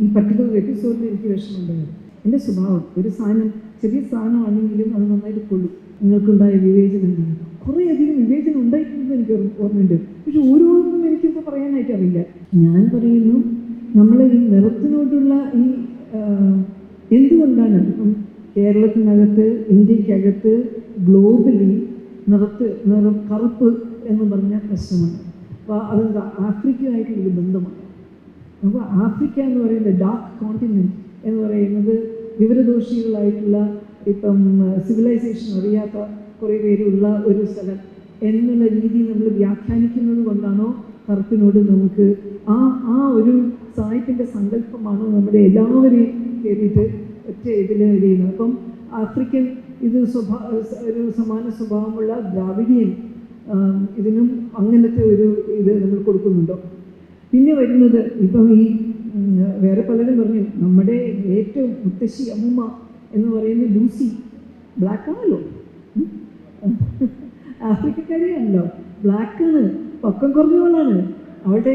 ഈ പർട്ടിക്കുലർ എപ്പിസോഡിൽ എനിക്ക് വിഷമമുണ്ടായിരുന്നു. എന്റെ സ്വഭാവം ഒരു സാധനം ചെറിയ സാധനമാണെങ്കിലും അത് നന്നായിട്ട് കൊള്ളും. നിങ്ങൾക്കുണ്ടായ വിവേചനം എന്താണ് കുറേയധികം വിവേചനം ഉണ്ടായിട്ടുണ്ടെന്ന് എനിക്ക് ഓർമ്മ- ഓർമ്മയുണ്ട്. പക്ഷെ ഓരോന്നും എനിക്കിപ്പോൾ പറയാനായിട്ട് അറിയില്ല. ഞാൻ പറയുന്നു നമ്മൾ ഈ നിറത്തിനോടുള്ള ഈ എന്തുകൊണ്ടാണ് ഇപ്പം കേരളത്തിനകത്ത് ഇന്ത്യക്കകത്ത് ഗ്ലോബലി നിറത്ത് നിറം കറുപ്പ് എന്ന് പറഞ്ഞ പ്രശ്നമാണ്. അപ്പോൾ അതെന്താ ആഫ്രിക്കയുമായിട്ടുള്ളൊരു ബന്ധമാണ്. അപ്പോൾ ആഫ്രിക്ക എന്ന് പറയുന്നത് ഡാർക്ക് കോണ്ടിനെന്റ് എന്ന് പറയുന്നത് വിവരദോഷികളായിട്ടുള്ള ഇപ്പം സിവിലൈസേഷൻ അറിയാത്ത കുറേ പേരുള്ള ഒരു സ്ഥലം എന്നുള്ള രീതി നമ്മൾ വ്യാഖ്യാനിക്കുന്നത് കൊണ്ടാണോ കറുപ്പിനോട് നമുക്ക് ആ ആ ഒരു സായിപ്പിന്റെ സങ്കല്പമാണോ നമ്മുടെ എല്ലാവരെയും കയറിയിട്ട് ഒറ്റ ഇതിൽ ചെയ്യുന്നത്? അപ്പം ആഫ്രിക്കൻ ഇത് സ്വഭാ ഒരു സമാന സ്വഭാവമുള്ള ദ്രാവിഡിയൻ ഇതിനും അങ്ങനത്തെ ഒരു ഇത് നമ്മൾ കൊടുക്കുന്നുണ്ടോ? പിന്നെ വരുന്നത് ഇപ്പം ഈ വേറെ പലരും പറഞ്ഞു നമ്മുടെ ഏറ്റവും മുത്തശ്ശി അമ്മൂമ്മ എന്ന് പറയുന്ന ലൂസി ബ്ലാക്ക് ആണല്ലോ. ആഫ്രിക്കക്കാരിയാണല്ലോ. ബ്ലാക്കാണ് പക്കം കുറഞ്ഞവളാണ്. അവളുടെ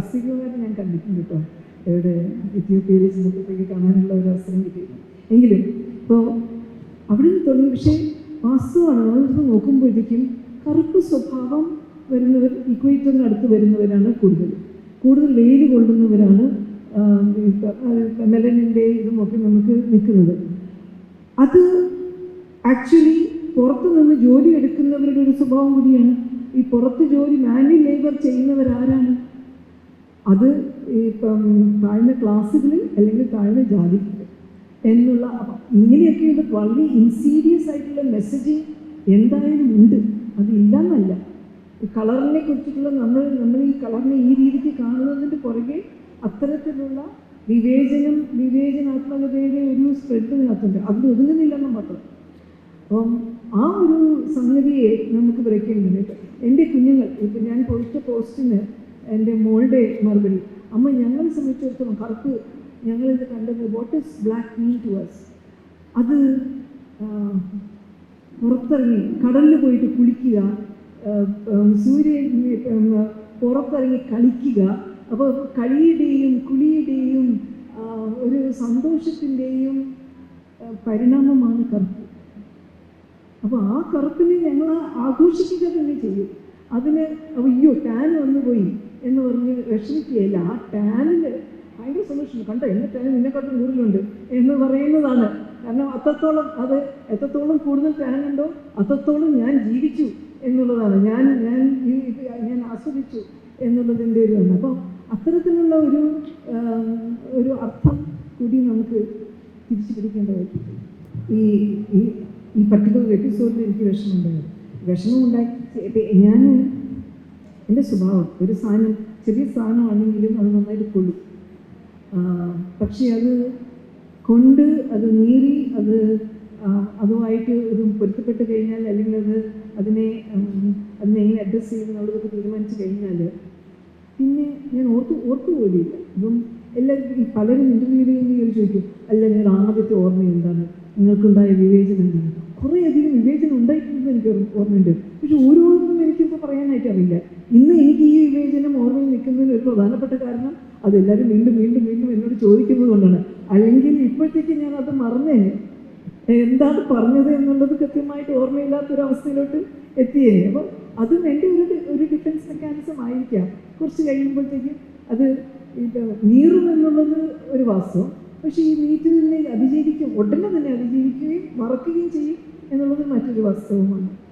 അസ്ഥികാരം ഞാൻ കണ്ടിട്ടുണ്ട് കേട്ടോ. ഇവിടെ എത്യോപ്യയിൽ ചിന്തത്തേക്ക് കാണാനുള്ള ഒരു അവസരം കിട്ടിയിരുന്നു എങ്കിലും ഇപ്പോൾ അവിടെ നിന്ന് തുടങ്ങി. പക്ഷേ വാസ്തവമാണ് നമ്മളിപ്പോൾ നോക്കുമ്പോഴത്തേക്കും കറുപ്പ് സ്വഭാവം വരുന്നവർ ഇക്വേറ്ററിനടുത്ത് വരുന്നവരാണ് കൂടുതൽ. കൂടുതൽ വെയിൽ കൊള്ളുന്നവരാണ് മെലനിന്റെ ഇതും ഒക്കെ നമുക്ക് നിൽക്കുന്നത്. അത് ആക്ച്വലി പുറത്തു നിന്ന് ജോലി എടുക്കുന്നവരുടെ ഒരു സ്വഭാവം കൂടിയാണ്. ഈ പുറത്ത് ജോലി മാനുവൽ ലേബർ ചെയ്യുന്നവരാരാണ്? അത് ഇപ്പം താഴ്ന്ന ക്ലാസ്സുകളിൽ അല്ലെങ്കിൽ താഴ്ന്ന ജാതികളിൽ എന്നുള്ള ഇങ്ങനെയൊക്കെയുള്ള വളരെ ഇൻസീരിയസ് ആയിട്ടുള്ള മെസ്സേജിങ് എന്തായാലും ഉണ്ട്. അത് ഇല്ലെന്നല്ല. ഈ കളറിനെ കുറിച്ചിട്ടുള്ള നമ്മൾ നമ്മൾ ഈ കളറിനെ ഈ രീതിക്ക് കാണുന്നതിന്റെ പുറകെ അത്തരത്തിലുള്ള വിവേചനം വിവേചനാത്മകതയുടെ ഒരു സ്പ്രെഡ് ഇതിനകത്തുണ്ട്. അതിൽ ഒതുങ്ങുന്നില്ലെന്നും മാത്രം. അപ്പം ആ ഒരു സംഗതിയെ നമുക്ക് ചെയ്യുന്നുണ്ട് എന്റെ കുഞ്ഞുങ്ങൾ ഇപ്പം ഞാൻ കൊടുത്ത പോസ്റ്റിന് എന്റെ മോളുടെ മറുപടി. അമ്മ ഞങ്ങളെ സംബന്ധിച്ചിടത്തോളം കറുപ്പ് ഞങ്ങളിത് കണ്ടത് what is black mean to us അത് പുറത്തിറങ്ങി കടലിൽ പോയിട്ട് കുളിക്കുക സൂര്യൻ ഉം, പുറത്തിറങ്ങി കളിക്കുക. അപ്പോൾ കളിയുടെയും കുളിയുടെയും ഒരു സന്തോഷത്തിന്റെയും പരിണാമമാണ് കറുപ്പ്. അപ്പോൾ ആ കറുപ്പിനെ ഞങ്ങൾ ആഘോഷിക്കുക തന്നെ ചെയ്യും. അതിന് അയ്യോ ടാൻ വന്നു പോയി എന്ന് പറഞ്ഞ് വിഷമിക്കുകയല്ല. ആ ടാനിന് ഭയങ്കര സന്തോഷം. കണ്ടോ എന്റെ ടാൻ നിന്നെക്കാട്ടും കൂടുതലുണ്ട് എന്ന് പറയുന്നതാണ്. കാരണം അത്രത്തോളം അത് എത്രത്തോളം കൂടുതൽ ടാൻ ഉണ്ടോ അത്രത്തോളം ഞാൻ ജീവിച്ചു. എന്നുള്ളതാണ്. ഞാൻ ഞാൻ ഈ ഞാൻ ആസ്വദിച്ചു എന്നുള്ളതിന്റെ ഒരു ഒന്ന് അപ്പോൾ അത്തരത്തിലുള്ള ഒരു ഒരു അർത്ഥം കൂടി നമുക്ക് തിരിച്ചു പിടിക്കേണ്ടതായിട്ടുണ്ട് ഈ ഈ പർട്ടിക്കുലർ എപ്പിസോഡിൽ എനിക്ക് വിഷമമുണ്ടായത് ഉണ്ടാക്കി ഞാൻ എന്റെ സ്വഭാവം ഒരു സാധനം ചെറിയ സാധനമാണെങ്കിലും അത് നന്നായിട്ട് കൊള്ളും. പക്ഷേ അത് കൊണ്ട് അത് നീറി അത് അതുമായിട്ട് ഒരു പൊരുത്തപ്പെട്ട് കഴിഞ്ഞാൽ അല്ലെങ്കിൽ അത് അതിനെ അതിനെ എങ്ങനെ അഡ്രസ്സ് ചെയ്യുമെന്നുള്ളതൊക്കെ തീരുമാനിച്ചു കഴിഞ്ഞാൽ പിന്നെ ഞാൻ ഓർത്ത് ഓർത്ത് പോലില്ല ഇപ്പം എല്ലാവരും ഈ പലരും ഇന്റർവ്യൂ ചെയ്യുമ്പോൾ ചോദിക്കും അല്ല നിങ്ങൾ ആദ്യത്തെ ഓർമ്മ എന്താണ്? നിങ്ങൾക്കുണ്ടായ വിവേചനം എന്താണ്? കുറേയധികം വിവേചനം ഉണ്ടായിട്ടുണ്ടെന്ന് എനിക്ക് ഓർമ്മ- ഓർമ്മയുണ്ട്. പക്ഷെ ഓരോന്നും എനിക്കിപ്പോൾ പറയാനായിട്ട് അറിയില്ല. ഇന്ന് എനിക്ക് ഈ വിവേചനം ഓർമ്മയിൽ നിൽക്കുന്നതിന് ഒരു പ്രധാനപ്പെട്ട കാരണം അതെല്ലാവരും വീണ്ടും വീണ്ടും വീണ്ടും എന്നോട് ചോദിക്കുന്നത് കൊണ്ടാണ്. അല്ലെങ്കിൽ ഇപ്പോഴത്തേക്ക് ഞാൻ അത് മറന്നേനെ. എന്താണ് പറഞ്ഞത് എന്നുള്ളത് കൃത്യമായിട്ട് ഓർമ്മയില്ലാത്തൊരവസ്ഥയിലോട്ട് എത്തിയേ. അപ്പം അതും എന്റെ ഒരു ഒരു ഡിഫൻസ് മെക്കാനിസം ആയിരിക്കാം. കുറച്ച് കഴിയുമ്പോഴത്തേക്കും അത് ഇത് നീറും എന്നുള്ളത് ഒരു വാസ്തവം. പക്ഷേ ഈ നീറ്റിനെ അതിജീവിക്കും ഉടനെ തന്നെ അതിജീവിക്കുകയും മറക്കുകയും ചെയ്യും എന്നുള്ളത് മറ്റൊരു വാസ്തവമാണ്